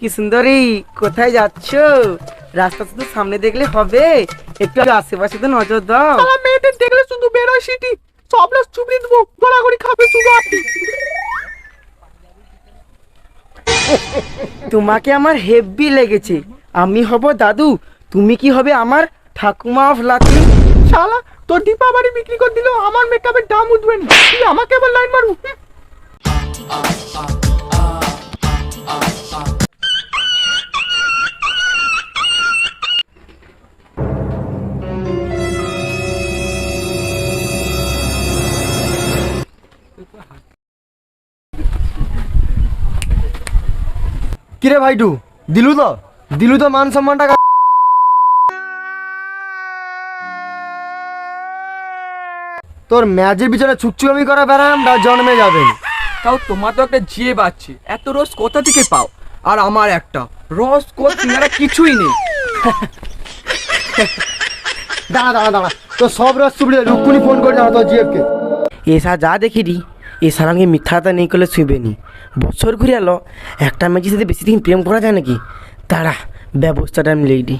কি সুন্দরী কোথায় যাচ্ছ? রাস্তা শুধু সামনে দেখলে হবে একটু আশেপাশে তো নজর দাও। মেয়েদের দেখলে শুধু বেরোয় সিটি সব লোক চুপড়ি দেবো গড়াগড়ি খাবে শুধু আপনি। তোমাকে আমার হেভি লেগেছে। আমি হব দাদু তুমি কি হবে আমার ঠাকুমা অফ লাকি? শালা তোর দীপা বাড়ি বিক্রি করে দিলেও আমার মেকআপের দাম উঠবে না। তুই আমাকে আবার লাইন মারু কিরে ভাইটু দিলু তো? দিলু তো মান সম্মানটা কা- তোর ম্যাচের পিছনে ছুকছুকামি করা ব্যারামটা জন্মে যাবেন তাও তোমার তো একটা জিয়ে বাচ্ছে এত রস কোথা থেকে পাও? আর আমার একটা রস কোথ সিঙ্গারা কিছুই নেই। দাঁড়া দাঁড়া দাঁড়া তোর সব রস চুপড়ে রুকুনি ফোন করে জানা তোর জিএফকে। এসা যা দেখি রি এ সালামকে মিথ্যাটা নেই করলে শুইবে নি বছর ঘুরে এলো একটা মেয়ের সাথে বেশি দিন প্রেম করা যায় নাকি? তারা ব্যবস্থাটা আমি লেই দি।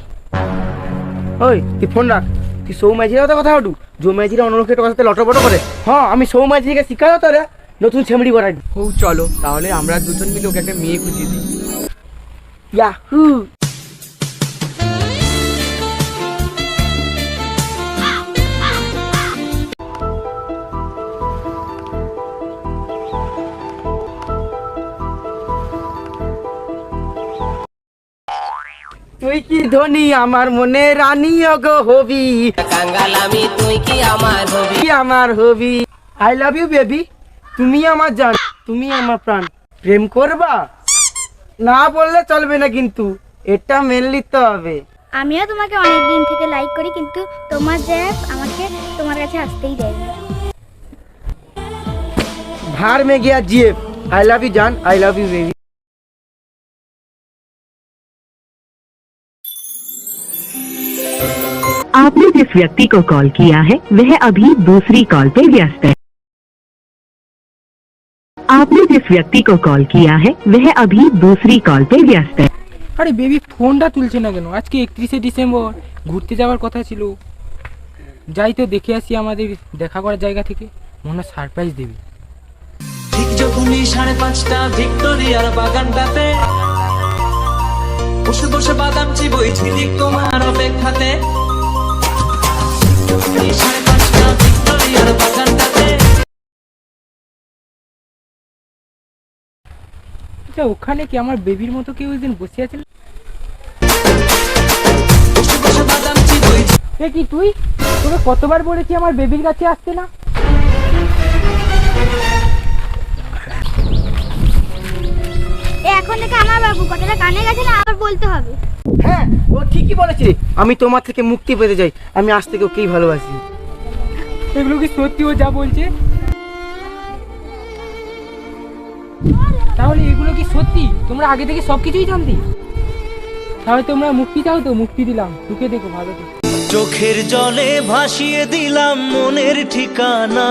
ওই তুই ফোন রাখ। তুই সৌ মাঝির কথা কথা উঠু যে মাঝিরা অন্য লোকের সাথে লটপট করে। হ্যাঁ আমি সৌ মাঝিকে শিখাও তোরা। নতুন ছেমড়ি করাই হৌ চলো। তাহলে আমরা দুজন মিলে ওকে একটা মেয়ে খুঁজিয়ে দিই। ইয়াহু। তুই কি ধনী আমার মনে রানী অগো হবি? কাঙ্গাল আমি তুই কি আমার হবি? আমার হবি? আই লাভ ইউ বেবি তুমি আমার জান তুমি আমার প্রাণ। প্রেম করবা? না বললে চলবে না কিন্তু এটা মেন লিখতে হবে। আমিও তোমাকে অনেক দিন থেকে লাইক করি কিন্তু তোমার জ্যাপ আমাকে তোমার কাছে আসতেই দেয় ভার মে গিয়া জিএফ। আই লাভ ইউ জান আই লাভ ইউ বেবি आपने जिस व्यक्ति को कॉल किया है वह अभी दूसरी कॉल पे व्यस्त है आपने जिस व्यक्ति को कॉल किया है वह अभी दूसरी कॉल पे व्यस्त है আরে বেবি ফোনটা তুলছে না কেন আজকে একত্রিশে ডিসেম্বর ঘুরতে যাওয়ার কথা ছিল যাই তো দেখে আসি আমাদের দেখা করার জায়গা থেকে মনে হয় সারপ্রাইজ দেবে ঠিক যখনই সাড়ে পাঁচটা ভিক্টোরিয়ার বাগানটাতে বসে বসে বাদাম চিবই ঠিক তোমার অপেক্ষাতে আচ্ছা ওখানে কি আমার বেবির মতো কেউ বসে আছে? বসে এ কি তুই? তোকে কতবার বলেছি আমার বেবির কাছে আসতে না? এখন থেকে আমার বাবু, কথাটা কানে গেছে না, আবার বলতে হবে। হ্যাঁ ও ঠিকই বলেছে। আমি তোমার থেকে মুক্তি পেতে চাই। আমি আজ থেকে ওকেই ভালোবাসি। এগুলো কি সত্যি ও যা বলছে? তাহলে এগুলো কি সত্যি? তোমরা আগে থেকে সব কিছুই জানতে? তাহলে তোমরা মুক্তি চাও তো মুক্তি দিলাম। ঢুকে দেখো ভালো চোখের জলে ভাসিয়ে দিলাম মনের ঠিকানা।